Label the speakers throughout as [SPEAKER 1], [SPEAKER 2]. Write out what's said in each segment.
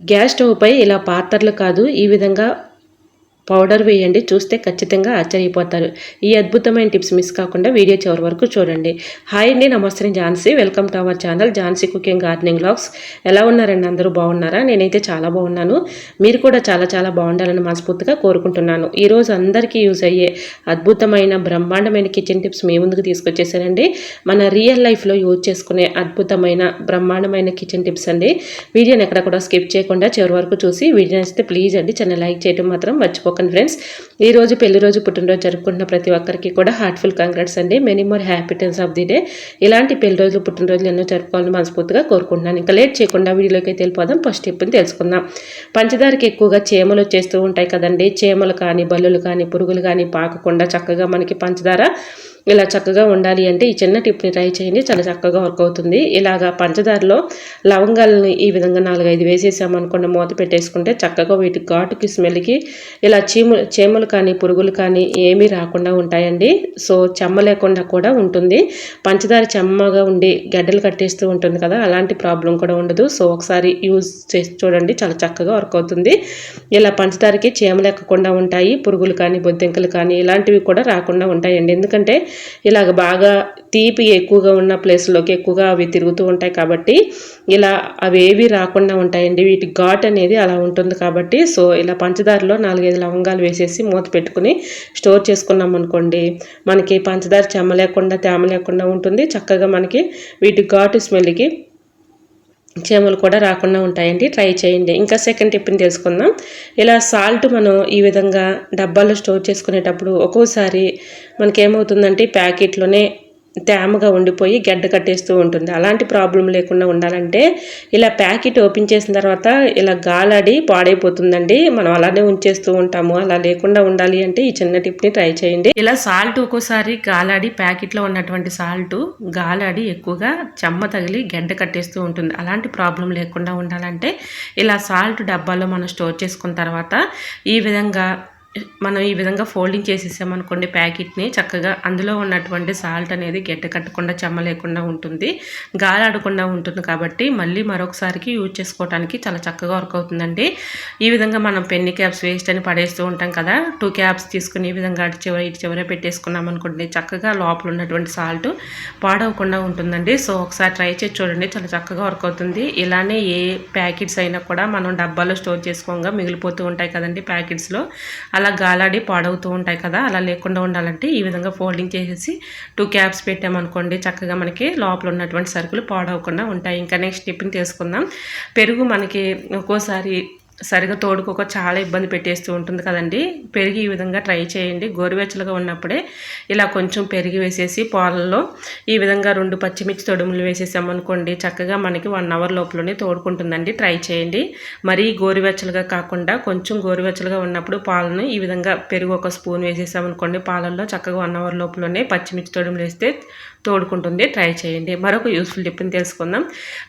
[SPEAKER 1] Gas stove పై ఇలా పాత్రలు కాదు ఈ విధంగా పౌడర్ వేయండి చూస్తే ఖచ్చితంగా ఆశ్చర్యపోతారు. ఈ అద్భుతమైన టిప్స్ మిస్ కాకుండా వీడియో చివరి వరకు చూడండి. హాయ్ అండి నమస్తే Jhansi. Welcome to our channel Jhansi cooking gardening blogs ఎలా ఉన్నారండి? అందరూ బాగున్నారా? నేనైతే చాలా బాగున్నాను. మీరు కూడా చాలా చాలా బాగుండాలని మనస్ఫూర్తిగా కోరుకుంటున్నాను. ఈరోజు అందరికీ యూజ్ అయ్యే అద్భుతమైన బ్రహ్మాండమైన కిచెన్ టిప్స్ మీ ముందుకు తీసుకొచ్చేసానండి. మన రియల్ లైఫ్లో యూజ్ చేసుకునే అద్భుతమైన బ్రహ్మాండమైన కిచెన్ టిప్స్ అండి. వీడియోని ఎక్కడ కూడా స్కిప్ చేయకుండా చివరి వరకు చూసి వీడియో నచ్చితే ప్లీజ్ అండి చిన్న లైక్ చేయడం మాత్రం మర్చిపోకండి మర్చిపోకండి ఫ్రెండ్స్ ఈ రోజు పెళ్ళి రోజు పుట్టినరోజు జరుపుకుంటున్న ప్రతి ఒక్కరికి కూడా హార్ట్ఫుల్ కంగ్రాట్స్ అండి. Many more happy returns of the day ఇలాంటి పెళ్ళి రోజులు పుట్టినరోజులు ఎన్నో జరుపుకోవాలని మనస్ఫూర్తిగా కోరుకుంటున్నాను. ఇంకా లేట్ చేయకుండా వీడియోలోకి వెళ్ళిపోదాం. ఫస్ట్ టిప్ని తెలుసుకుందాం. పంచదారకి ఎక్కువగా చేమలు వచ్చేస్తూ ఉంటాయి కదండి. చేమలు కానీ బల్లులు కానీ పురుగులు కానీ పాకకుండా చక్కగా మనకి పంచదార ఇలా చక్కగా ఉండాలి అంటే ఈ చిన్న టిప్ని ట్రై చేయండి. చాలా చక్కగా వర్క్ అవుతుంది. ఇలాగా పంచదారలో లవంగాలని ఈ విధంగా నాలుగైదు వేసేసామనుకోండి మూత పెట్టేసుకుంటే చక్కగా వీటి ఘాటుకి స్మెల్కి ఇలా చీము చీమలు కానీ పురుగులు కానీ ఏమీ రాకుండా ఉంటాయండి. సో చెమ్మ లేకుండా కూడా ఉంటుంది. పంచదార చెమ్మగా ఉండి గడ్డలు కట్టేస్తూ ఉంటుంది కదా అలాంటి ప్రాబ్లం కూడా ఉండదు. సో ఒకసారి యూజ్ చేసి చూడండి. చాలా చక్కగా వర్క్ అవుతుంది. ఇలా పంచదారకి చీమలు ఎక్కకుండా ఉంటాయి. పురుగులు కానీ బొద్దింకలు కానీ ఇలాంటివి కూడా రాకుండా ఉంటాయండి. ఎందుకంటే ఇలాగ బాగా తీపి ఎక్కువగా ఉన్న ప్లేస్లోకి ఎక్కువగా అవి తిరుగుతూ ఉంటాయి కాబట్టి ఇలా అవి ఏవి రాకుండా ఉంటాయండి. వీటి ఘాట్ అనేది అలా ఉంటుంది కాబట్టి సో ఇలా పంచదారలో నాలుగైదు లవంగాలు వేసేసి మూత పెట్టుకుని స్టోర్ చేసుకున్నాం అనుకోండి మనకి పంచదార చెమ్మ లేకుండా తేమ లేకుండా ఉంటుంది. చక్కగా మనకి వీటి ఘాటు స్మెల్కి చీమలు కూడా రాకుండా ఉంటాయండి. ట్రై చేయండి. ఇంకా సెకండ్ టిప్ని తెలుసుకుందాం. ఇలా సాల్ట్ మనం ఈ విధంగా డబ్బాల్లో స్టోర్ చేసుకునేటప్పుడు ఒక్కోసారి మనకేమవుతుందంటే ప్యాకెట్లోనే తేమగా ఉండిపోయి గడ్డ కట్టేస్తూ ఉంటుంది. అలాంటి ప్రాబ్లం లేకుండా ఉండాలంటే ఇలా ప్యాకెట్ ఓపెన్ చేసిన తర్వాత ఇలా గాలాడి పాడైపోతుందండి. మనం అలానే ఉంచేస్తూ ఉంటాము. అలా లేకుండా ఉండాలి అంటే ఈ చిన్న టిప్ని ట్రై చేయండి. ఇలా సాల్ట్ ఒక్కోసారి గాలాడి ప్యాకెట్లో ఉన్నటువంటి సాల్ట్ గాలాడి ఎక్కువగా చెమ్మ తగిలి గడ్డ కట్టేస్తూ ఉంటుంది. అలాంటి ప్రాబ్లం లేకుండా ఉండాలంటే ఇలా సాల్ట్ డబ్బాలో మనం స్టోర్ చేసుకున్న తర్వాత ఈ విధంగా మనం ఈ విధంగా ఫోల్డింగ్ చేసేసామనుకోండి ప్యాకెట్ని చక్కగా అందులో ఉన్నటువంటి సాల్ట్ అనేది గడ్డ కట్టకుండా చెమ్మ లేకుండా ఉంటుంది. గాలాడకుండా ఉంటుంది కాబట్టి మళ్ళీ మరొకసారికి యూజ్ చేసుకోవడానికి చాలా చక్కగా వర్క్ అవుతుందండి. ఈ విధంగా మనం పెన్ని క్యాప్స్ వేస్ట్ అని పడేస్తూ ఉంటాం కదా టూ క్యాప్స్ తీసుకుని ఈ విధంగా అటు చివరి ఇటు చివర పెట్టేసుకున్నాం అనుకోండి చక్కగా లోపల ఉన్నటువంటి సాల్ట్ పాడవకుండా ఉంటుందండి. సో ఒకసారి ట్రై చేసి చూడండి చాలా చక్కగా వర్క్ అవుతుంది. ఇలానే ఏ ప్యాకెట్స్ అయినా కూడా మనం డబ్బాలో స్టోర్ చేసుకోగా మిగిలిపోతూ ఉంటాయి కదండి ప్యాకెట్స్లో. అలా అలా గాలాడి పాడవుతూ ఉంటాయి కదా అలా లేకుండా ఉండాలంటే ఈ విధంగా ఫోల్డింగ్ చేసేసి టూ క్యాప్స్ పెట్టామనుకోండి చక్కగా మనకి లోపల ఉన్నటువంటి సరుకులు పాడవకుండా ఉంటాయి. ఇంకా నెక్స్ట్ టిఫిన్ తీసుకుందాం. పెరుగు మనకి ఒక్కోసారి సరిగా తోడుకోక చాలా ఇబ్బంది పెట్టేస్తూ ఉంటుంది కదండి. పెరిగి ఈ విధంగా ట్రై చేయండి. గోరువెచ్చలుగా ఉన్నప్పుడే ఇలా కొంచెం పెరిగి వేసేసి పాలల్లో ఈ విధంగా రెండు పచ్చిమిర్చి తొడుములు వేసేసామనుకోండి చక్కగా మనకి వన్ అవర్ లోపలనే తోడుకుంటుందండి. ట్రై చేయండి. మరీ గోరువెచ్చలుగా కాకుండా కొంచెం గోరువెచ్చలుగా ఉన్నప్పుడు పాలను ఈ విధంగా పెరుగు ఒక స్పూన్ వేసేసామనుకోండి పాలల్లో చక్కగా వన్ అవర్ లోపలనే పచ్చిమిర్చి తొడుములు వేస్తే తోడుకుంటుంది. ట్రై చేయండి. మరొక యూస్ఫుల్ టిప్ని తెలుసుకుందాం.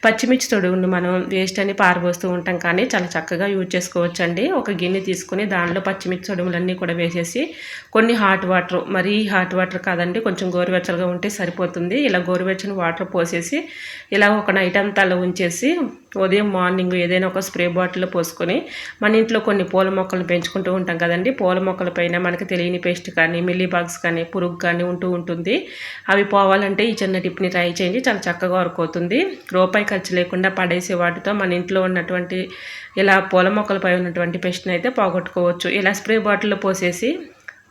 [SPEAKER 1] పచ్చిమిర్చి తొడుగును మనం వేస్ట్ అని పారబోస్తూ ఉంటాం కానీ చాలా చక్కగా యూజ్ చేసుకోవచ్చు అండి ఒక గిన్నె తీసుకుని దానిలో పచ్చిమిర్చి తొడుగులన్నీ కూడా వేసేసి కొన్ని హాట్ వాటర్ మరీ హాట్ వాటర్ కాదండి కొంచెం గోరువెచ్చలుగా ఉంటే సరిపోతుంది. ఇలా గోరువెచ్చని వాటర్ పోసేసి ఇలా ఒక నైట్ అంతా అలా ఉంచేసి ఉదయం మార్నింగ్ ఏదైనా ఒక స్ప్రే బాటిల్లో పోసుకొని మన ఇంట్లో కొన్ని పూల మొక్కలను పెంచుకుంటూ ఉంటాం కదండి. పూల మొక్కల పైన మనకి తెలియని పేస్ట్ కానీ మిల్లీ బాగ్స్ కానీ పురుగు కానీ ఉంటూ ఉంటుంది. అవి పోవాలని కావాలంటే ఈ చిన్న టిప్ని ట్రై చేయండి. చాలా చక్కగా వర్క్ అవుతుంది. రూపాయి ఖర్చు లేకుండా పడేసే వాటితో మన ఇంట్లో ఉన్నటువంటి ఇలా పూల మొక్కలపై ఉన్నటువంటి పెస్ట్ని అయితే పోగొట్టుకోవచ్చు. ఇలా స్ప్రే బాటిల్లో పోసేసి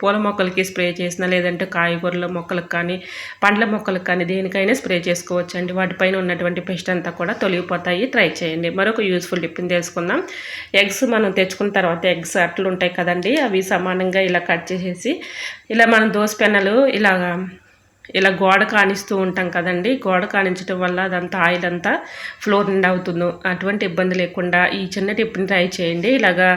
[SPEAKER 1] పూల మొక్కలకి స్ప్రే చేసిన లేదంటే కాయగూరల మొక్కలకు కానీ పండ్ల మొక్కలకు కానీ దేనికైనా స్ప్రే చేసుకోవచ్చు అండి వాటిపైన ఉన్నటువంటి పెస్ట్ అంతా కూడా తొలగిపోతాయి. ట్రై చేయండి. మరొక యూస్ఫుల్ టిప్ని తెలుసుకుందాం. ఎగ్స్ మనం తెచ్చుకున్న తర్వాత ఎగ్స్ అట్లు ఉంటాయి కదండి. అవి సమానంగా ఇలా కట్ చేసేసి ఇలా మనం దోశ పెన్నలు ఇలాగా ఇలా గోడ కానిస్తూ ఉంటాం కదండి. గోడ కానించడం వల్ల అదంతా ఆయిల్ అంతా ఫ్లోర్ నిండా అవుతుంది అటువంటి ఇబ్బంది లేకుండా ఈ చిన్న టిప్ని ట్రై చేయండి. ఇలాగా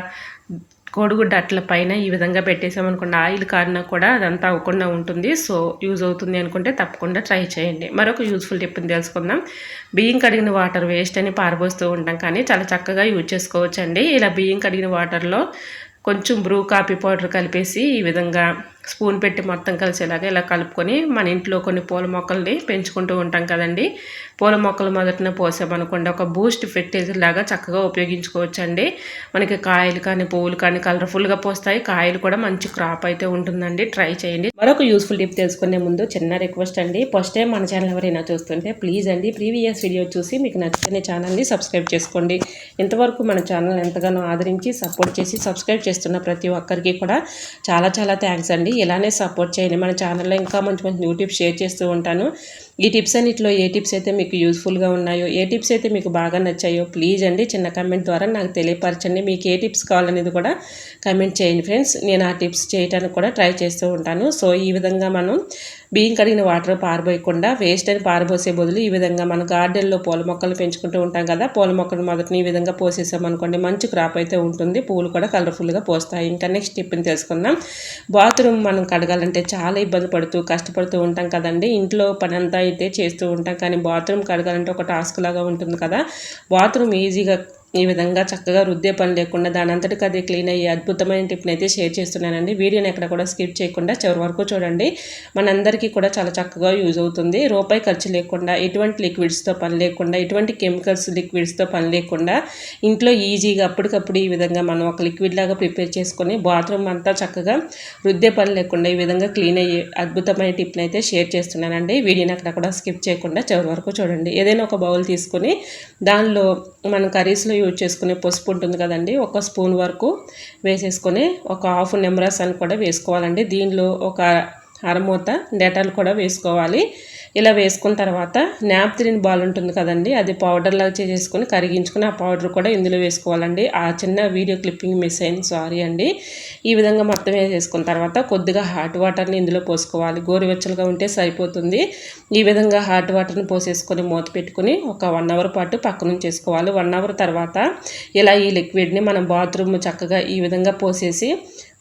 [SPEAKER 1] కోడిగుడ్డ అట్ల పైన ఈ విధంగా పెట్టేసామనుకోండి ఆయిల్ కారినా కూడా అదంతా అవ్వకుండా ఉంటుంది. సో యూజ్ అవుతుంది అనుకుంటే తప్పకుండా ట్రై చేయండి. మరొక యూజ్ఫుల్ టిప్ని తెలుసుకుందాం. బియ్యం కడిగిన వాటర్ వేస్ట్ అని పారబోస్తూ ఉంటాం కానీ చాలా చక్కగా యూజ్ చేసుకోవచ్చండి. ఇలా బియ్యం కడిగిన వాటర్లో కొంచెం బ్రూ కాఫీ పౌడర్ కలిపేసి ఈ విధంగా స్పూన్ పెట్టి మొత్తం కలిసేలాగా ఇలా కలుపుకొని మన ఇంట్లో కొన్ని పూల మొక్కల్ని పెంచుకుంటూ ఉంటాం కదండి. పూల మొక్కలు మొదటిన పోసామనుకోండి ఒక బూస్ట్ ఫెర్టిలైజర్ లాగా చక్కగా ఉపయోగించుకోవచ్చండి. మనకి కాయలు కానీ పువ్వులు కానీ కలర్ఫుల్గా పోస్తాయి. కాయలు కూడా మంచి క్రాప్ అయితే ఉంటుందండి. ట్రై చేయండి. మరొక యూస్ఫుల్ టిప్ తెలుసుకునే ముందు చిన్న రిక్వెస్ట్ అండి. ఫస్ట్ టైం మన ఛానల్ ఎవరైనా చూస్తుంటే ప్లీజ్ అండి ప్రీవియస్ వీడియో చూసి మీకు నచ్చిన ఛానల్ని సబ్స్క్రైబ్ చేసుకోండి. ఇంతవరకు మన ఛానల్ ఎంతగానో ఆదరించి సపోర్ట్ చేసి సబ్స్క్రైబ్ చేస్తున్న ప్రతి ఒక్కరికి కూడా చాలా చాలా థ్యాంక్స్ అండి. ఇలానే సపోర్ట్ చేయండి. మన ఛానల్లో ఇంకా మంచి మంచి న్యూ టిప్స్ షేర్ చేస్తూ ఉంటాను. ఈ టిప్స్ అన్నింటిలో ఏ టిప్స్ అయితే మీకు యూస్ఫుల్గా ఉన్నాయో ఏ టిప్స్ అయితే మీకు బాగా నచ్చాయో ప్లీజ్ అండి చిన్న కమెంట్ ద్వారా నాకు తెలియపరచండి. మీకు ఏ టిప్స్ కావాలనేది కూడా కమెంట్ చేయండి ఫ్రెండ్స్ నేను ఆ టిప్స్ చేయడానికి కూడా ట్రై చేస్తూ ఉంటాను. సో ఈ విధంగా మనం బియ్యం కడిగిన వాటర్ పారబోయకుండా వేస్ట్ అని పారబోసే బదులు ఈ విధంగా మన గార్డెన్లో పూల మొక్కలు పెంచుకుంటూ ఉంటాం కదా పూల మొక్కలు మొదటిని ఈ విధంగా పోసేసామనుకోండి మంచి క్రాప్ అయితే ఉంటుంది పూలు కూడా కలర్ఫుల్గా పోస్తాయి. ఇంకా నెక్స్ట్ టిప్ని తెలుసుకుందాం. బాత్రూమ్ మనం కడగాలంటే చాలా ఇబ్బంది పడుతూ కష్టపడుతూ ఉంటాం కదండి. ఇంట్లో పని అంతా అయితే చేస్తూ ఉంటాం కానీ బాత్రూమ్ కడగాలంటే ఒక టాస్క్ లాగా ఉంటుంది కదా. బాత్రూమ్ ఈజీగా ఈ విధంగా చక్కగా రుద్దే పని లేకుండా దాని అంతటికి అది క్లీన్ అయ్యే అద్భుతమైన టిప్ని అయితే షేర్ చేస్తున్నానండి. వీడియోని ఎక్కడ కూడా స్కిప్ చేయకుండా చివరి వరకు చూడండి. మనందరికీ కూడా చాలా చక్కగా యూజ్ అవుతుంది. రూపాయి ఖర్చు లేకుండా ఎటువంటి లిక్విడ్స్తో పని లేకుండా ఎటువంటి కెమికల్స్ లిక్విడ్స్తో పని లేకుండా ఇంట్లో ఈజీగా అప్పటికప్పుడు ఈ విధంగా మనం ఒక లిక్విడ్ లాగా ప్రిపేర్ చేసుకొని బాత్రూమ్ అంతా చక్కగా రుద్దే పని లేకుండా ఈ విధంగా క్లీన్ అయ్యే అద్భుతమైన టిప్ని అయితే షేర్ చేస్తున్నానండి. వీడియోని అక్కడ కూడా స్కిప్ చేయకుండా చివరి వరకు చూడండి. ఏదైనా ఒక బౌల్ తీసుకొని దానిలో మనం కర్రీస్లో యూజ్ చేసుకునే పసుపు ఉంటుంది కదండి ఒక స్పూన్ వరకు వేసేసుకొని ఒక హాఫ్ నెమరాస్ అని కూడా వేసుకోవాలండి. దీనిలో ఒక అరమూత డెటాల్ కూడా వేసుకోవాలి. ఇలా వేసుకున్న తర్వాత నాప్తిరిన్ బాల్ ఉంటుంది కదండి అది పౌడర్ లాగా చేసేసుకొని కరిగించుకుని ఆ పౌడర్ కూడా ఇందులో వేసుకోవాలండి. ఆ చిన్న వీడియో క్లిప్పింగ్ మిస్ అయింది సారీ అండి. ఈ విధంగా మొత్తం వేసేసుకున్న తర్వాత కొద్దిగా హాట్ వాటర్ని ఇందులో పోసుకోవాలి. గోరువెచ్చలుగా ఉంటే సరిపోతుంది. ఈ విధంగా హాట్ వాటర్ని పోసేసుకొని మూత పెట్టుకుని ఒక వన్ అవర్ పాటు పక్కన చేసుకోవాలి వన్ అవర్ తర్వాత ఇలా ఈ లిక్విడ్ని మనం బాత్రూమ్ చక్కగా ఈ విధంగా పోసేసి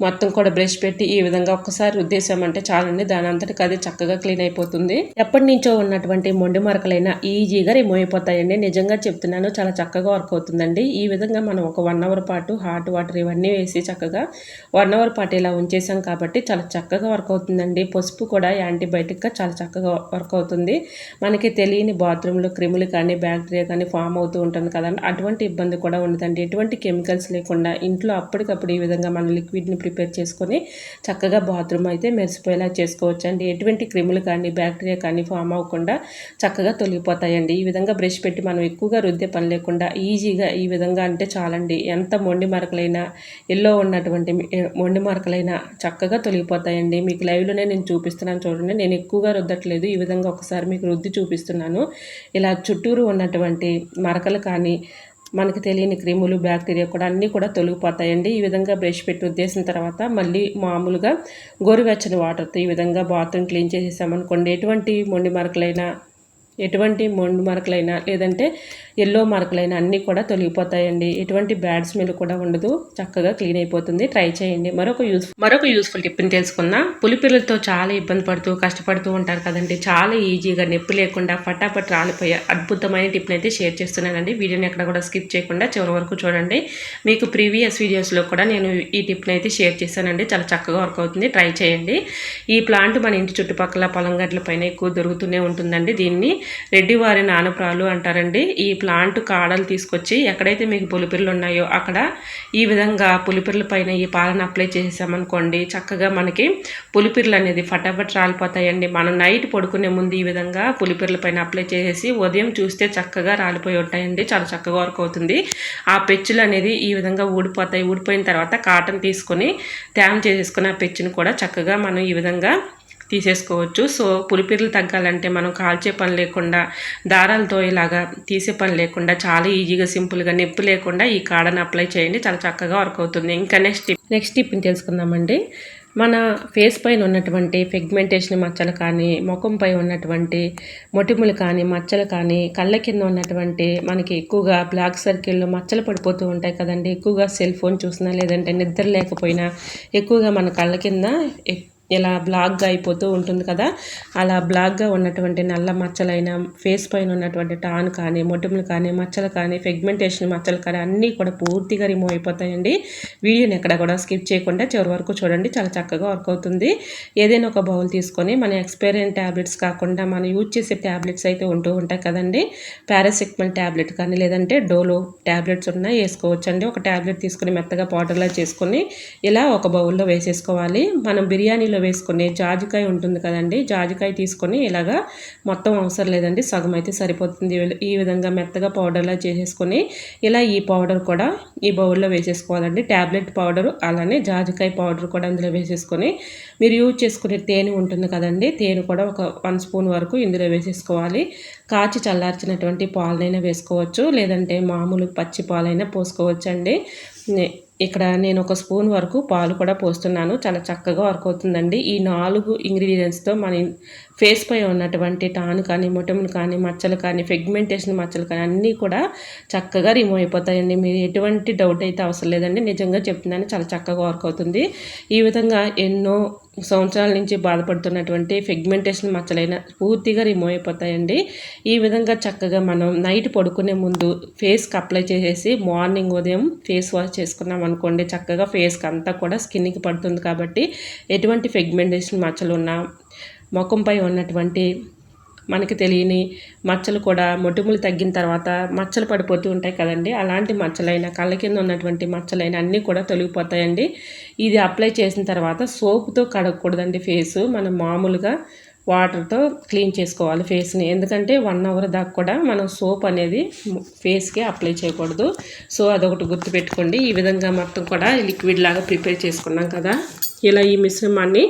[SPEAKER 1] మొత్తం కూడా బ్రష్ పెట్టి ఈ విధంగా ఒక్కసారి రుద్దేశామంటే చాలండి. దాని అంతటికి అది చక్కగా క్లీన్ అయిపోతుంది. ఎప్పటి నుంచో ఉన్నటువంటి మొండి మరకలైనా ఈజీగా రిమూవ్ అయిపోతాయండి. నిజంగా చెప్తున్నాను చాలా చక్కగా వర్క్ అవుతుందండి. ఈ విధంగా మనం ఒక వన్ అవర్ పాటు హాట్ వాటర్ ఇవన్నీ వేసి చక్కగా వన్ అవర్ పాటు ఇలా ఉంచేసాం కాబట్టి చాలా చక్కగా వర్క్ అవుతుందండి. పసుపు కూడా యాంటీబయాటిక్గా చాలా చక్కగా వర్క్ అవుతుంది. మనకి తెలియని బాత్రూంలో క్రిములు కానీ బ్యాక్టీరియా కానీ ఫామ్ అవుతూ ఉంటుంది కదండి. అటువంటి ఇబ్బంది కూడా ఉండదండి. ఎటువంటి కెమికల్స్ లేకుండా ఇంట్లో అప్పటికప్పుడు ఈ విధంగా మన లిక్విడ్ని ప్రిపేర్ చేసుకొని చక్కగా బాత్రూమ్ అయితే మెరిసిపోయేలా చేసుకోవచ్చు అండి ఎటువంటి క్రిములు కానీ బ్యాక్టీరియా కానీ ఫామ్ అవ్వకుండా చక్కగా తొలగిపోతాయండి. ఈ విధంగా బ్రష్ పెట్టి మనం ఎక్కువగా రుద్దే పని లేకుండా ఈజీగా ఈ విధంగా అంటే చాలండి. ఎంత మొండి మరకలైనా ఎల్లో ఉన్నటువంటి మొండి మరకలైనా చక్కగా తొలగిపోతాయండి. మీకు లైవ్లోనే నేను చూపిస్తున్నాను చూడండి. నేను ఎక్కువగా రుద్దట్లేదు. ఈ విధంగా ఒకసారి మీకు రుద్ది చూపిస్తున్నాను. ఇలా చుట్టూరు ఉన్నటువంటి మరకలు కానీ మనకి తెలియని క్రిములు బ్యాక్టీరియా కూడా అన్నీ కూడా తొలగిపోతాయండి. ఈ విధంగా బ్రష్ పెట్టి ఉద్దేశం తర్వాత మళ్ళీ మామూలుగా గోరువెచ్చని వాటర్తో ఈ విధంగా బాత్రూమ్ క్లీన్ చేసేసామనుకోండి. ఎటువంటి మొండి మరకలైనా ఎటువంటి మొండు మరకలైనా లేదంటే ఎల్లో మార్కులైన అన్నీ కూడా తొలగిపోతాయండి. ఎటువంటి బ్యాడ్ స్మెల్ కూడా ఉండదు. చక్కగా క్లీన్ అయిపోతుంది. ట్రై చేయండి. మరొక యూస్ మరొక యూస్ఫుల్ టిప్ని తెలుసుకుందాం. పులిపిల్లలతో చాలా ఇబ్బంది పడుతూ కష్టపడుతూ ఉంటారు కదండి. చాలా ఈజీగా నొప్పి లేకుండా ఫటాఫట్ రాలిపోయే అద్భుతమైన టిప్ని అయితే షేర్ చేస్తున్నానండి. వీడియోని ఎక్కడ కూడా స్కిప్ చేయకుండా చివరి వరకు చూడండి. మీకు ప్రీవియస్ వీడియోస్లో కూడా నేను ఈ టిప్ని అయితే షేర్ చేశానండి. చాలా చక్కగా వర్క్ అవుతుంది. ట్రై చేయండి. ఈ ప్లాంట్ మన ఇంటి చుట్టుపక్కల పొలం గడ్ల పైన ఎక్కువ దొరుకుతూనే ఉంటుందండి దీన్ని. రెడ్డివారి నానప్రాలు అంటారండి. ఈ ప్లాంట్ కాడలు తీసుకొచ్చి ఎక్కడైతే మీకు పులిపిర్లు ఉన్నాయో అక్కడ ఈ విధంగా పులిపిర్ల పైన ఈ పాలను అప్లై చేసేసామనుకోండి చక్కగా మనకి పులిపిర్లు అనేది ఫటాఫట్ రాలిపోతాయండి. మనం నైట్ పడుకునే ముందు ఈ విధంగా పులిపిర్ల పైన అప్లై చేసేసి ఉదయం చూస్తే చక్కగా రాలిపోయి ఉంటాయండి. చాలా చక్కగా వర్క్ అవుతుంది. ఆ పెచ్చులు అనేది ఈ విధంగా ఊడిపోతాయి. ఊడిపోయిన తర్వాత కాటన్ తీసుకొని తేమ చేసేసుకుని ఆ పెచ్చుని కూడా చక్కగా మనం ఈ విధంగా తీసేసుకోవచ్చు. సో పులిపిర్లు తగ్గాలంటే మనం కాల్చే పని లేకుండా దారాలతో ఇలాగా తీసే పని లేకుండా చాలా ఈజీగా సింపుల్గా నొప్పి లేకుండా ఈ కాడను అప్లై చేయండి. చాలా చక్కగా వర్క్ అవుతుంది. ఇంకా నెక్స్ట్ టిప్ నెక్స్ట్ టిప్ని తెలుసుకుందామండి. మన ఫేస్ పైన ఉన్నటువంటి ఫెగ్మెంటేషన్ మచ్చలు కానీ ముఖంపై ఉన్నటువంటి మొటిములు కానీ మచ్చలు కానీ కళ్ళ కింద ఉన్నటువంటి మనకి ఎక్కువగా బ్లాక్ సర్కిల్లో మచ్చలు పడిపోతూ ఉంటాయి కదండి. ఎక్కువగా సెల్ ఫోన్ చూసినా లేదంటే నిద్ర లేకపోయినా ఎక్కువగా మన కళ్ళ కింద ఇలా బ్లాక్గా అయిపోతూ ఉంటుంది కదా. అలా బ్లాక్గా ఉన్నటువంటి నల్ల మచ్చలైన ఫేస్ పైన ఉన్నటువంటి టాన్ కానీ మొటిమలు కానీ మచ్చలు కానీ ఫెగ్మెంటేషన్ మచ్చలు కానీ అన్నీ కూడా పూర్తిగా రిమూవ్ అయిపోతాయండి. వీడియోని ఎక్కడ కూడా స్కిప్ చేయకుండా చివరి వరకు చూడండి. చాలా చక్కగా వర్క్ అవుతుంది. ఏదైనా ఒక బౌల్ తీసుకొని మన ఎక్స్పైరియన్ ట్యాబ్లెట్స్ కాకుండా మనం యూజ్ చేసే ట్యాబ్లెట్స్ అయితే ఉంటూ ఉంటాయి కదండి. పారాసిక్మల్ ట్యాబ్లెట్ కానీ లేదంటే డోలో ట్యాబ్లెట్స్ ఉన్నా వేసుకోవచ్చండి. ఒక ట్యాబ్లెట్ తీసుకొని మెత్తగా పౌడర్లా చేసుకొని ఇలా ఒక బౌల్లో వేసేసుకోవాలి. మనం బిర్యానీలో ఇందులో వేసుకునే జాజికాయ ఉంటుంది కదండి. జాజికాయ తీసుకొని ఇలాగా మొత్తం అవసరం లేదండి. సగం అయితే సరిపోతుంది. ఈ విధంగా మెత్తగా పౌడర్లా చేసేసుకొని ఇలా ఈ పౌడర్ కూడా ఈ బౌల్లో వేసేసుకోవాలండి. ట్యాబ్లెట్ పౌడర్ అలానే జాజికాయ పౌడర్ కూడా అందులో వేసేసుకొని మీరు యూజ్ చేసుకునే తేనె ఉంటుంది కదండి. తేనె కూడా ఒక వన్ స్పూన్ వరకు ఇందులో వేసేసుకోవాలి. కాచి చల్లార్చినటువంటి పాలనైనా వేసుకోవచ్చు. లేదంటే మామూలు పచ్చి పాలైనా పోసుకోవచ్చండి. ఇక్కడ నేను ఒక స్పూన్ వరకు పాలు కూడా పోస్తున్నాను. చాలా చక్కగా వర్క్ అవుతుందండి. ఈ నాలుగు ఇంగ్రీడియంట్స్తో మన ఫేస్ పై ఉన్నటువంటి టాన్ కానీ మొటములు కానీ మచ్చలు కానీ ఫెగ్మెంటేషన్ మచ్చలు కానీ అన్నీ కూడా చక్కగా రిమూవ్ అయిపోతాయండి. మీరు ఎటువంటి డౌట్ అయితే అవసరం లేదండి. నిజంగా చెప్తున్నాను చాలా చక్కగా వర్క్ అవుతుంది. ఈ విధంగా ఎన్నో సంవత్సరాల నుంచి బాధపడుతున్నటువంటి ఫెగ్మెంటేషన్ మచ్చలైన పూర్తిగా రిమూవ్ అయిపోతాయండి. ఈ విధంగా చక్కగా మనం నైట్ పడుకునే ముందు ఫేస్కి అప్లై చేసేసి మార్నింగ్ ఉదయం ఫేస్ వాష్ చేసుకున్నాం అనుకోండి చక్కగా ఫేస్కి అంతా కూడా స్కిన్కి పడుతుంది కాబట్టి ఎటువంటి ఫెగ్మెంటేషన్ మచ్చలు ఉన్నా ముఖంపై ఉన్నటువంటి మనకి తెలియని మచ్చలు కూడా మొటిములు తగ్గిన తర్వాత మచ్చలు పడిపోతూ ఉంటాయి కదండి. అలాంటి మచ్చలైనా కళ్ళ కింద ఉన్నటువంటి మచ్చలైన అన్నీ కూడా తొలగిపోతాయండి. ఇది అప్లై చేసిన తర్వాత సోపుతో కడగకూడదండి ఫేసు. మనం మామూలుగా వాటర్తో క్లీన్ చేసుకోవాలి ఫేస్ని. ఎందుకంటే వన్ అవర్ దాకా కూడా మనం సోప్ అనేది ఫేస్కి అప్లై చేయకూడదు. సో అదొకటి గుర్తుపెట్టుకోండి. ఈ విధంగా మొత్తం కూడా లిక్విడ్ లాగా ప్రిపేర్ చేసుకున్నాం కదా. ఇలా ఈ మిశ్రమాన్ని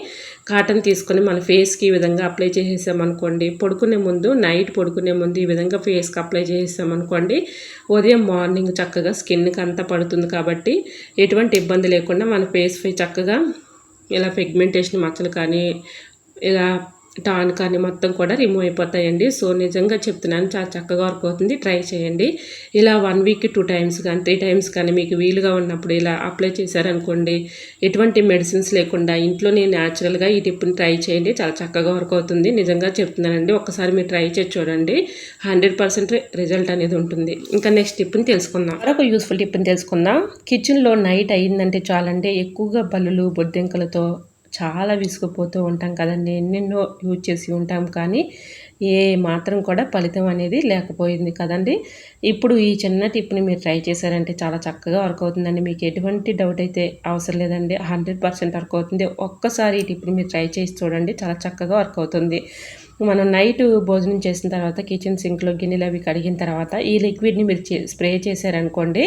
[SPEAKER 1] కాటన్ తీసుకొని మన ఫేస్కి ఈ విధంగా అప్లై చేసేసామనుకోండి. పడుకునే ముందు నైట్ పడుకునే ముందు ఈ విధంగా ఫేస్కి అప్లై చేసేసామనుకోండి ఉదయం మార్నింగ్ చక్కగా స్కిన్కి అంతా పడుతుంది కాబట్టి ఎటువంటి ఇబ్బంది లేకుండా మన ఫేస్ చక్కగా ఇలా పిగ్మెంటేషన్ మచ్చలు కానీ ఇలా టాన్ కానీ మొత్తం కూడా రిమూవ్ అయిపోతాయండి. సో నిజంగా చెప్తున్నాను చాలా చక్కగా వర్క్ అవుతుంది. ట్రై చేయండి. ఇలా వన్ వీక్ టూ టైమ్స్ కానీ త్రీ టైమ్స్ కానీ మీకు వీలుగా ఉన్నప్పుడు ఇలా అప్లై చేశారనుకోండి ఎటువంటి మెడిసిన్స్ లేకుండా ఇంట్లోనే న్యాచురల్గా ఈ టిప్ని ట్రై చేయండి. చాలా చక్కగా వర్క్ అవుతుంది. నిజంగా చెప్తున్నానండి. ఒకసారి మీరు ట్రై చేసి చూడండి. హండ్రెడ్ పర్సెంట్ రిజల్ట్ అనేది ఉంటుంది. ఇంకా నెక్స్ట్ టిప్ని తెలుసుకుందాం. మరొక యూస్ఫుల్ టిప్ని తెలుసుకుందాం. కిచెన్లో నైట్ అయిందంటే చాలంటే ఎక్కువగా బల్లులు బొద్దింకలతో చాలా విసుగుపోతూ ఉంటాం కదండి. ఎన్నెన్నో యూజ్ చేసి ఉంటాం కానీ ఏ మాత్రం కూడా ఫలితం అనేది లేకపోయింది కదండి. ఇప్పుడు ఈ చిన్న టిప్ని మీరు ట్రై చేశారంటే చాలా చక్కగా వర్క్ అవుతుందండి. మీకు ఎటువంటి డౌట్ అయితే అవసరం లేదండి. హండ్రెడ్ పర్సెంట్ వర్క్ అవుతుంది. ఒక్కసారి ఈ టిప్ని మీరు ట్రై చేసి చూడండి. చాలా చక్కగా వర్క్ అవుతుంది. మనం నైట్ భోజనం చేసిన తర్వాత కిచెన్ సింక్లో గిన్నెలు అవి కడిగిన తర్వాత ఈ లిక్విడ్ని మీరు స్ప్రే చేశారనుకోండి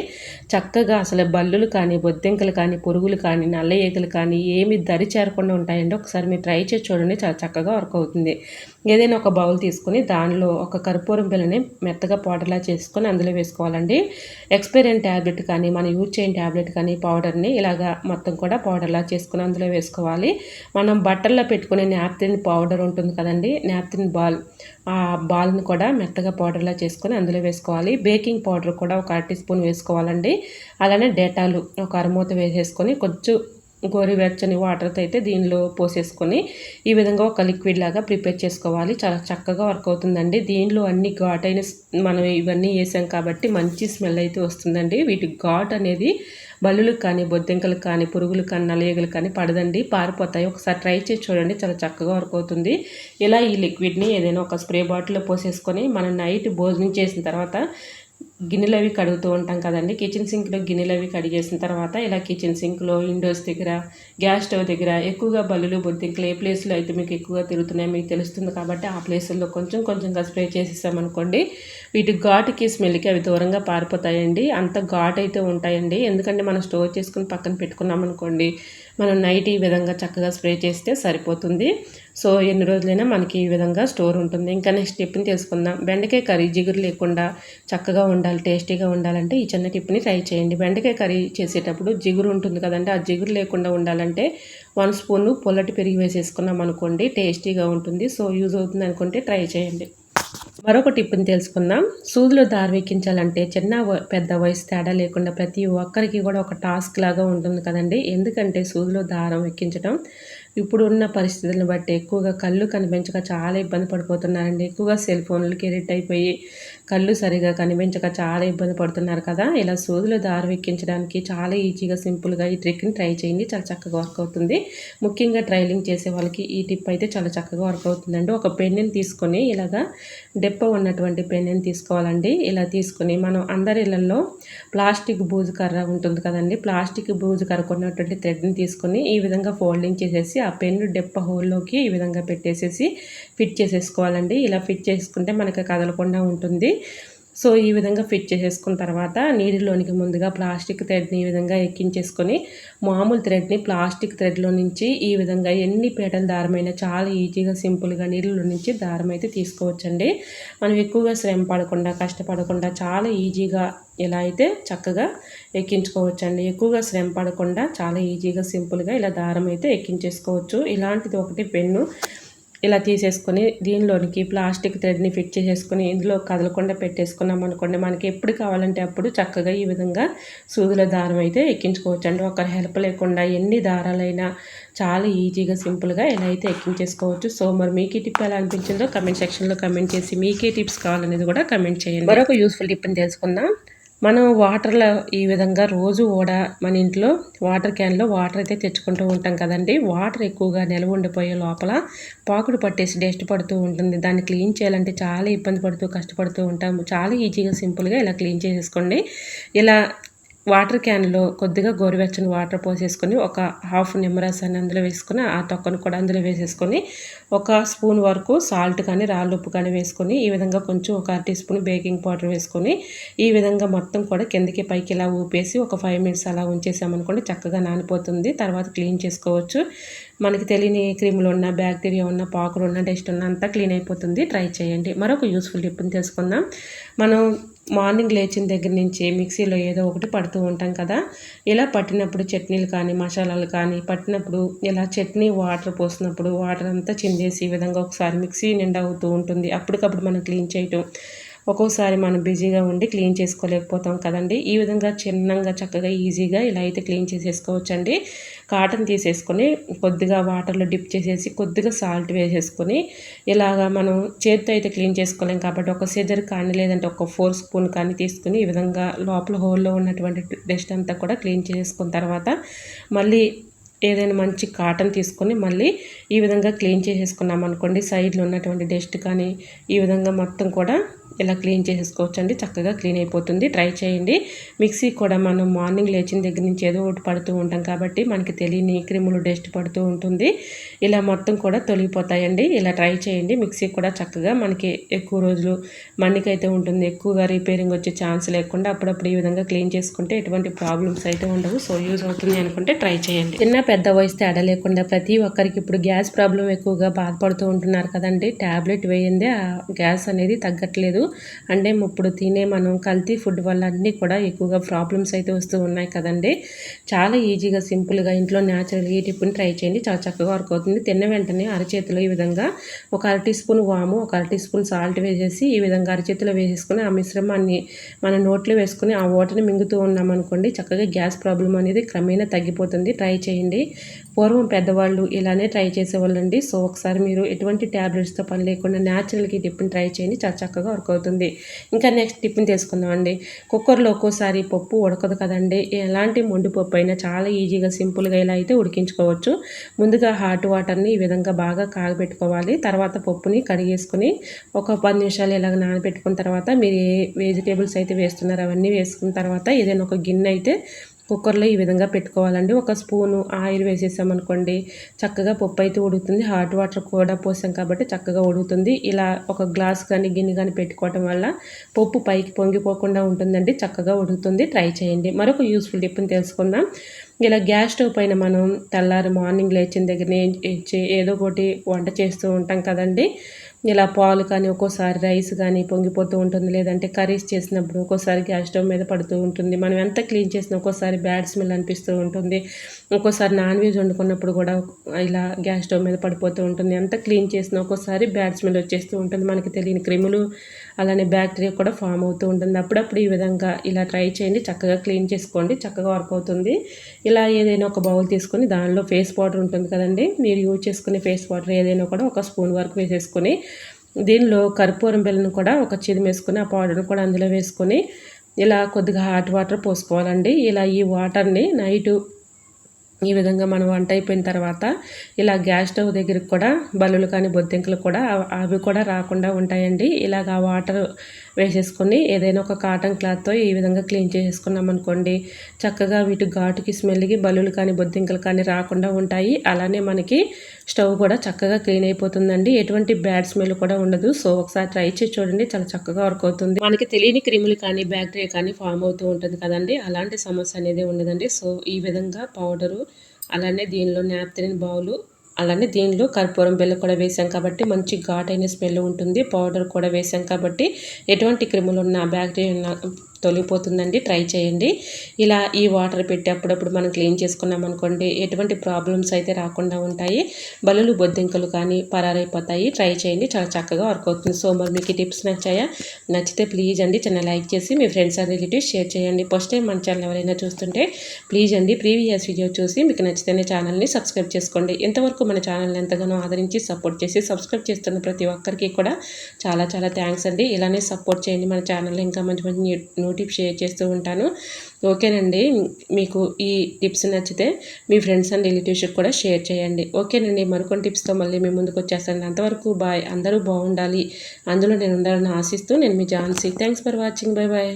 [SPEAKER 1] చక్కగా అసలు బల్లులు కానీ బొద్దింకలు కానీ పురుగులు కానీ నల్ల ఈగలు కానీ ఏమి దరి చేరకుండా ఉంటాయండి. ఒకసారి మీరు ట్రై చేసి చూడండి చాలా చక్కగా వర్క్ అవుతుంది. ఏదైనా ఒక బౌల్ తీసుకొని దానిలో ఒక కర్పూరం పిల్లని మెత్తగా పౌడర్లా చేసుకొని అందులో వేసుకోవాలండి. ఎక్స్పైరియన్ ట్యాబ్లెట్ కానీ మనం యూజ్ చేయని ట్యాబ్లెట్ కానీ పౌడర్ని ఇలాగా మొత్తం కూడా పౌడర్లా చేసుకుని అందులో వేసుకోవాలి. మనం బట్టల్లో పెట్టుకునే నాప్తిన్ పౌడర్ ఉంటుంది కదండి నాప్తిన్ బాల్ ఆ బాల్ని కూడా మెత్తగా పౌడర్లా చేసుకొని అందులో వేసుకోవాలి. బేకింగ్ పౌడర్ కూడా ఒక అర టీ స్పూన్ వేసుకోవాలండి. అలానే డేటాలు ఒక అరమూత వేసేసుకొని కొంచెం గోరువెచ్చని వాటర్తో అయితే దీనిలో పోసేసుకొని ఈ విధంగా ఒక లిక్విడ్ లాగా ప్రిపేర్ చేసుకోవాలి. చాలా చక్కగా వర్క్ అవుతుందండి. దీనిలో అన్ని ఘాట్ అయిన మనం ఇవన్నీ వేసాం కాబట్టి మంచి స్మెల్ అయితే వస్తుందండి. వీటి ఘాట్ అనేది బల్లులకు కానీ బొద్దింకలకు కానీ పురుగులు కానీ నలయగలు కానీ పడదండి. పారిపోతాయి. ఒకసారి ట్రై చేసి చూడండి. చాలా చక్కగా వర్క్ అవుతుంది. ఇలా ఈ లిక్విడ్ని ఏదైనా ఒక స్ప్రే బాటిల్లో పోసేసుకొని మనం నైట్ భోజనం చేసిన తర్వాత గిన్నెలు అవి కడుగుతూ ఉంటాం కదండి. కిచెన్ సింక్లో గిన్నెలు అవి కడిగేసిన తర్వాత ఇలా కిచెన్ సింక్లో విండోస్ దగ్గర గ్యాస్ స్టవ్ దగ్గర ఎక్కువగా బల్లులు బొద్దింకలు ఏ ప్లేస్లో అయితే మీకు ఎక్కువగా తిరుగుతున్నాయో మీకు తెలుస్తుంది కాబట్టి ఆ ప్లేసుల్లో కొంచెం కొంచెంగా స్ప్రే చేసేసామనుకోండి వీటి ఘాటుకి స్మెల్కి అవి దూరంగా పారిపోతాయండి. అంత ఘాట్ అయితే ఉంటాయండి. ఎందుకంటే మనం స్టోర్ చేసుకుని పక్కన పెట్టుకున్నామనుకోండి మనం నైట్ ఈ విధంగా చక్కగా స్ప్రే చేస్తే సరిపోతుంది. సో ఎన్ని రోజులైనా మనకి ఈ విధంగా స్టోర్ ఉంటుంది. ఇంకా నెక్స్ట్ టిప్ని తెలుసుకుందాం. బెండకాయ కర్రీ జిగురు లేకుండా చక్కగా ఉండాలి టేస్టీగా ఉండాలంటే ఈ చిన్న టిప్ని ట్రై చేయండి. బెండకాయ కర్రీ చేసేటప్పుడు జిగురు ఉంటుంది కదంటే ఆ జిగురు లేకుండా ఉండాలంటే వన్ స్పూన్ పొల్లటి పెరిగి వేసేసుకున్నాం అనుకోండి టేస్టీగా ఉంటుంది. సో యూజ్ అవుతుంది అనుకుంటే ట్రై చేయండి. మరొక టిప్ని తెలుసుకుందాం. సూదులో దారి ఎక్కించాలంటే చిన్న పెద్ద వయసు తేడా లేకుండా ప్రతి ఒక్కరికి కూడా ఒక టాస్క్ లాగా ఉంటుంది కదండి. ఎందుకంటే సూదిలో దారం ఎక్కించడం ఇప్పుడున్న పరిస్థితులను బట్టి ఎక్కువగా కళ్ళు కనిపించక చాలా ఇబ్బంది పడిపోతున్నారండి. ఎక్కువగా సెల్ ఫోన్లకి ఎడిట్ అయిపోయి కళ్ళు సరిగా కనిపించక చాలా ఇబ్బంది పడుతున్నారు కదా. ఇలా సూదులు దారి ఎక్కించడానికి చాలా ఈజీగా సింపుల్గా ఈ ట్రిక్ని ట్రై చేయండి. చాలా చక్కగా వర్క్ అవుతుంది. ముఖ్యంగా ట్రైలింగ్ చేసే వాళ్ళకి ఈ టిప్ అయితే చాలా చక్కగా వర్క్ అవుతుందండి. ఒక పెన్నుని తీసుకొని ఇలాగా డెప్ప ఉన్నటువంటి పెన్నుని తీసుకోవాలండి. ఇలా తీసుకొని మనం అందరి ఇళ్ళల్లో ప్లాస్టిక్ బూజు కర్ర ఉంటుంది కదండి. ప్లాస్టిక్ బూజు కర్ర కొన్నటువంటి థ్రెడ్ని తీసుకొని ఈ విధంగా ఫోల్డింగ్ చేసేసి ఆ పెన్ను డెప్ప హోల్లోకి ఈ విధంగా పెట్టేసేసి ఫిట్ చేసేసుకోవాలండి. ఇలా ఫిట్ చేసుకుంటే మనకి కదలకుండా ఉంటుంది. సో ఈ విధంగా ఫిట్ చేసేసుకున్న తర్వాత నీటిలోనికి ముందుగా ప్లాస్టిక్ థ్రెడ్ని ఈ విధంగా ఎక్కించేసుకొని మామూలు థ్రెడ్ని ప్లాస్టిక్ థ్రెడ్లో నుంచి ఈ విధంగా ఎన్ని పేటల దారమైనా చాలా ఈజీగా సింపుల్గా నీళ్ళలో నుంచి దారం అయితే తీసుకోవచ్చండి. మనం ఎక్కువగా శ్రమ పడకుండా కష్టపడకుండా చాలా ఈజీగా ఇలా అయితే చక్కగా ఎక్కించుకోవచ్చండి. ఎక్కువగా శ్రమ పడకుండా చాలా ఈజీగా సింపుల్గా ఇలా దారం అయితే ఎక్కించేసుకోవచ్చు. ఇలాంటిది ఒకటి పెన్ను ఇలా తీసేసుకొని దీనిలోనికి ప్లాస్టిక్ థ్రెడ్ని ఫిట్ చేసేసుకొని ఇందులో కదలకుండా పెట్టేసుకున్నాం అనుకోండి. మనకి ఎప్పుడు కావాలంటే అప్పుడు చక్కగా ఈ విధంగా సూదుల దారం అయితే ఎక్కించుకోవచ్చు అండి. ఒకరి హెల్ప్ లేకుండా ఎన్ని దారాలైనా చాలా ఈజీగా సింపుల్గా ఎలా అయితే ఎక్కించేసుకోవచ్చు. సో మరి మీకు ఈ టిప్ ఎలా అనిపించిందో కమెంట్ సెక్షన్లో కమెంట్ చేసి మీకే టిప్స్ కావాలనేది కూడా కమెంట్ చేయండి. మరొక యూస్ఫుల్ టిప్ని తెలుసుకుందాం. మనం వాటర్లో ఈ విధంగా రోజు కూడా మన ఇంట్లో వాటర్ క్యాన్లో వాటర్ అయితే తెచ్చుకుంటూ ఉంటాం కదండి. వాటర్ ఎక్కువగా నిల్వ ఉండిపోయే లోపల పాకుడు పట్టేసి డస్ట్ పడుతూ ఉంటుంది. దాన్ని క్లీన్ చేయాలంటే చాలా ఇబ్బంది పడుతూ కష్టపడుతూ ఉంటాము. చాలా ఈజీగా సింపుల్గా ఇలా క్లీన్ చేసేసుకోండి. ఇలా వాటర్ క్యాన్లో కొద్దిగా గోరువెచ్చని వాటర్ పోసేసుకొని ఒక హాఫ్ నిమ్మరసాన్ని అందులో వేసుకొని ఆ తొక్కను కూడా అందులో వేసేసుకొని ఒక స్పూన్ వరకు సాల్ట్ కానీ రాళ్ళు ఉప్పు కానీ వేసుకొని ఈ విధంగా కొంచెం ఒక టీ స్పూన్ బేకింగ్ పౌడర్ వేసుకొని ఈ విధంగా మొత్తం కూడా కిందకి పైకి ఇలా ఊపేసి ఒక ఫైవ్ మినిట్స్ అలా ఉంచేసామనుకోండి చక్కగా నానిపోతుంది. తర్వాత క్లీన్ చేసుకోవచ్చు. మనకి తెలియని క్రిములు ఉన్న బ్యాక్టీరియా ఉన్న పాకులు ఉన్న డస్ట్ ఉన్న అంతా క్లీన్ అయిపోతుంది. ట్రై చేయండి. మరొక యూస్ఫుల్ టిప్ని తెలుసుకుందాం. మనం మార్నింగ్ లేచిన దగ్గర నుంచి మిక్సీలో ఏదో ఒకటి పడుతూ ఉంటాం కదా. ఇలా పట్టినప్పుడు చట్నీలు కానీ మసాలాలు కానీ పట్టినప్పుడు ఇలా చట్నీ వాటర్ పోసినప్పుడు వాటర్ అంతా చిందేసి ఈ విధంగా ఒకసారి మిక్సీ నిండా అవుతూ ఉంటుంది. అప్పటికప్పుడు మనం క్లీన్ చేయటం ఒక్కోసారి మనం బిజీగా ఉండి క్లీన్ చేసుకోలేకపోతాం కదండి. ఈ విధంగా చిన్నంగా చక్కగా ఈజీగా ఇలా అయితే క్లీన్ చేసేసుకోవచ్చండి. కాటన్ తీసేసుకొని కొద్దిగా వాటర్లో డిప్ చేసేసి కొద్దిగా సాల్ట్ వేసేసుకొని ఇలాగా మనం చేతితో అయితే క్లీన్ చేసుకోలేం కాబట్టి ఒక సిజర్ కానీ లేదంటే ఒక ఫోర్ స్పూన్ కానీ తీసుకుని ఈ విధంగా లోపల హోల్లో ఉన్నటువంటి డస్ట్ అంతా కూడా క్లీన్ చేసుకున్న తర్వాత మళ్ళీ ఏదైనా మంచి కాటన్ తీసుకొని మళ్ళీ ఈ విధంగా క్లీన్ చేసేసుకున్నాం అనుకోండి. సైడ్లో ఉన్నటువంటి డస్ట్ కానీ ఈ విధంగా మొత్తం కూడా ఇలా క్లీన్ చేసేసుకోవచ్చు అండి చక్కగా క్లీన్ అయిపోతుంది. ట్రై చేయండి. మిక్సీ కూడా మనం మార్నింగ్ లేచిన దగ్గర నుంచి ఏదో ఒకటి పడుతూ ఉంటాం కాబట్టి మనకి తెలియని క్రిములు డస్ట్ పడుతూ ఉంటుంది. ఇలా మొత్తం కూడా తొలగిపోతాయండి. ఇలా ట్రై చేయండి. మిక్సీ కూడా చక్కగా మనకి ఎక్కువ రోజులు మన్నికైతే ఉంటుంది. ఎక్కువగా రిపేరింగ్ వచ్చే ఛాన్స్ లేకుండా అప్పుడప్పుడు ఈ విధంగా క్లీన్ చేసుకుంటే ఎటువంటి ప్రాబ్లమ్స్ అయితే ఉండవు. సో యూజ్ అవుతుంది అనుకుంటే ట్రై చేయండి. చిన్న పెద్ద వయసు తేడా లేకుండా ప్రతి ఒక్కరికి ఇప్పుడు గ్యాస్ ప్రాబ్లం ఎక్కువగా బాధపడుతూ ఉంటున్నారు కదండి. ట్యాబ్లెట్ వేయిందే ఆ గ్యాస్ అనేది తగ్గట్లేదు. అంటే ఇప్పుడు తినే మనం కల్తీ ఫుడ్ వల్ల అన్నీ కూడా ఎక్కువగా ప్రాబ్లమ్స్ అయితే వస్తూ ఉన్నాయి కదండి. చాలా ఈజీగా సింపుల్గా ఇంట్లో న్యాచురల్గా ఈ టిప్పుని ట్రై చేయండి. చాలా చక్కగా వర్క్ అవుతుంది. తిన్న వెంటనే అరచేతిలో ఈ విధంగా ఒక అర టీ స్పూన్ వాము ఒక అర టీ స్పూన్ సాల్ట్ వేసేసి ఈ విధంగా అరచేతిలో వేసేసుకొని ఆ మిశ్రమాన్ని మన నోట్లో వేసుకొని ఆ వాటర్ని మింగుతూ ఉన్నామనుకోండి చక్కగా గ్యాస్ ప్రాబ్లం అనేది క్రమేణా తగ్గిపోతుంది. ట్రై చేయండి. పూర్వం పెద్దవాళ్ళు ఇలానే ట్రై చేసేవాళ్ళండి. సో ఒకసారి మీరు ఎటువంటి ట్యాబ్లెట్స్తో పని లేకుండా న్యాచురల్గా ఈ టిప్ని ట్రై చేయండి. చాలా చక్కగా వర్క్ అవుతుంది. ఇంకా నెక్స్ట్ టిప్ని తీసుకుందామండి. కుక్కర్లో ఒక్కోసారి పప్పు ఉడకదు కదండి. ఎలాంటి మొండి పప్పు అయినా చాలా ఈజీగా సింపుల్గా ఇలా అయితే ఉడికించుకోవచ్చు. ముందుగా హాట్ వాటర్ని ఈ విధంగా బాగా కాగబెట్టుకోవాలి. తర్వాత పప్పుని కడిగేసుకొని ఒక పది నిమిషాలు ఇలాగ నానబెట్టుకున్న తర్వాత మీరు ఏ వెజిటేబుల్స్ అయితే వేస్తున్నారో అవన్నీ వేసుకున్న తర్వాత ఏదైనా ఒక గిన్నె అయితే కుక్కర్లో ఈ విధంగా పెట్టుకోవాలండి. ఒక స్పూను ఆయిల్ వేసేసామనుకోండి చక్కగా పప్పు అయితే ఉడుకుతుంది. హాట్ వాటర్ కూడా పోసాం కాబట్టి చక్కగా ఉడుకుతుంది. ఇలా ఒక గ్లాస్ కానీ గిన్నె కానీ పెట్టుకోవటం వల్ల పప్పు పైకి పొంగిపోకుండా ఉంటుందండి. చక్కగా ఉడుకుతుంది. ట్రై చేయండి. మరొక యూస్ఫుల్ టిప్ని తెలుసుకుందాం. ఇలా గ్యాస్ స్టవ్ పైన మనం తెల్లారి మార్నింగ్ లేచిన దగ్గర ఏదో ఒకటి వంట చేస్తూ ఉంటాం కదండి. ఇలా పాలు కానీ ఒక్కోసారి రైస్ కానీ పొంగిపోతూ ఉంటుంది. లేదంటే కర్రీస్ చేసినప్పుడు ఒక్కోసారి గ్యాస్ స్టవ్ మీద పడుతూ ఉంటుంది. మనం ఎంత క్లీన్ చేసినా ఒక్కోసారి బ్యాడ్ స్మెల్ అనిపిస్తూ ఉంటుంది. ఒక్కోసారి నాన్ వెజ్ వండుకున్నప్పుడు కూడా ఇలా గ్యాస్ స్టవ్ మీద పడిపోతూ ఉంటుంది. ఎంత క్లీన్ చేసినా ఒక్కోసారి బ్యాడ్ స్మెల్ వచ్చేస్తూ ఉంటుంది. మనకి తెలియని క్రిములు అలానే బ్యాక్టీరియా కూడా ఫామ్ అవుతూ ఉంటుంది. అప్పుడప్పుడు ఈ విధంగా ఇలా ట్రై చేయండి. చక్కగా క్లీన్ చేసుకోండి. చక్కగా వర్క్ అవుతుంది. ఇలా ఏదైనా ఒక బౌల్ తీసుకొని దానిలో ఫేస్ పౌడర్ ఉంటుంది కదండి. మీరు యూజ్ చేసుకునే ఫేస్ పౌడర్ ఏదైనా కూడా ఒక స్పూన్ వరకు వేసేసుకొని దీనిలో కర్పూరం బెల్లను కూడా ఒక చిది వేసుకొని ఆ పౌడర్ని కూడా అందులో వేసుకొని ఇలా కొద్దిగా హాట్ వాటర్ పోసుకోవాలండి. ఇలా ఈ వాటర్ని నైటు ఈ విధంగా మనం వంట అయిపోయిన తర్వాత ఇలా గ్యాస్ స్టవ్ దగ్గరికి కూడా బల్లులు కానీ బొద్దింకలు కూడా అవి కూడా రాకుండా ఉంటాయండి. ఇలాగ ఆ వాటర్ వేసేసుకొని ఏదైనా ఒక కాటన్ క్లాత్తో ఈ విధంగా క్లీన్ చేసేసుకున్నాం అనుకోండి చక్కగా వీటి ఘాటుకి స్మెల్కి బల్లులు కానీ బొద్దింకలు కానీ రాకుండా ఉంటాయి. అలానే మనకి స్టవ్ కూడా చక్కగా క్లీన్ అయిపోతుందండి. ఎటువంటి బ్యాడ్ స్మెల్ కూడా ఉండదు. సో ఒకసారి ట్రై చేసి చూడండి. చాలా చక్కగా వర్క్ అవుతుంది. మనకి తెలియని క్రిములు కానీ బ్యాక్టీరియా కానీ ఫామ్ అవుతూ ఉంటుంది కదండి. అలాంటి సమస్య అనేది ఉండదండి. సో ఈ విధంగా పౌడరు అలానే దీనిలో నాప్థలిన్ బౌలు అలానే దీనిలో కర్పూరం బెల్లం కూడా వేసాం కాబట్టి మంచి ఘాటైన స్మెల్ ఉంటుంది. పౌడర్ కూడా వేసాం కాబట్టి ఎటువంటి క్రిములు ఉన్న బ్యాక్టీరియా తొలిగిపోతుందండి. ట్రై చేయండి. ఇలా ఈ వాటర్ పెట్టి అప్పుడప్పుడు మనం క్లీన్ చేసుకున్నాం అనుకోండి ఎటువంటి ప్రాబ్లమ్స్ అయితే రాకుండా ఉంటాయి. బలులు బొద్దింకలు కానీ పరారైపోతాయి. ట్రై చేయండి. చాలా చక్కగా వర్క్ అవుతుంది. సో మరి మీకు టిప్స్ నచ్చాయా? నచ్చితే ప్లీజ్ అండి. చిన్న లైక్ చేసి మీ ఫ్రెండ్స్ అండ్ రిలేటివ్స్ షేర్ చేయండి. ఫస్ట్ టైం మన ఛానల్ ఎవరైనా చూస్తుంటే ప్లీజ్ అండి. ప్రీవియస్ వీడియో చూసి మీకు నచ్చితేనే ఛానల్ని సబ్స్క్రైబ్ చేసుకోండి. ఇంతవరకు మన ఛానల్ని ఎంతగానో ఆదరించి సపోర్ట్ చేసి సబ్స్క్రైబ్ చేస్తున్న ప్రతి ఒక్కరికి కూడా చాలా చాలా థ్యాంక్స్ అండి. ఇలానే సపోర్ట్ చేయండి మన ఛానల్ ఇంకా మంచి మంచి టిప్ టిప్స్ షేర్ చేస్తూ ఉంటాను. ఓకేనండి మీకు ఈ టిప్స్ నచ్చితే మీ ఫ్రెండ్స్ అండ్ రిలేటివ్స్కి కూడా షేర్ చేయండి. ఓకేనండి మరికొన్ని టిప్స్తో మళ్ళీ మీ ముందుకు వచ్చేస్తాను అంతవరకు బాయ్ అందరూ బాగుండాలి. అందులో నేను ఉండాలని ఆశిస్తూ నేను మీ Jhansi. Thanks for watching. Bye bye.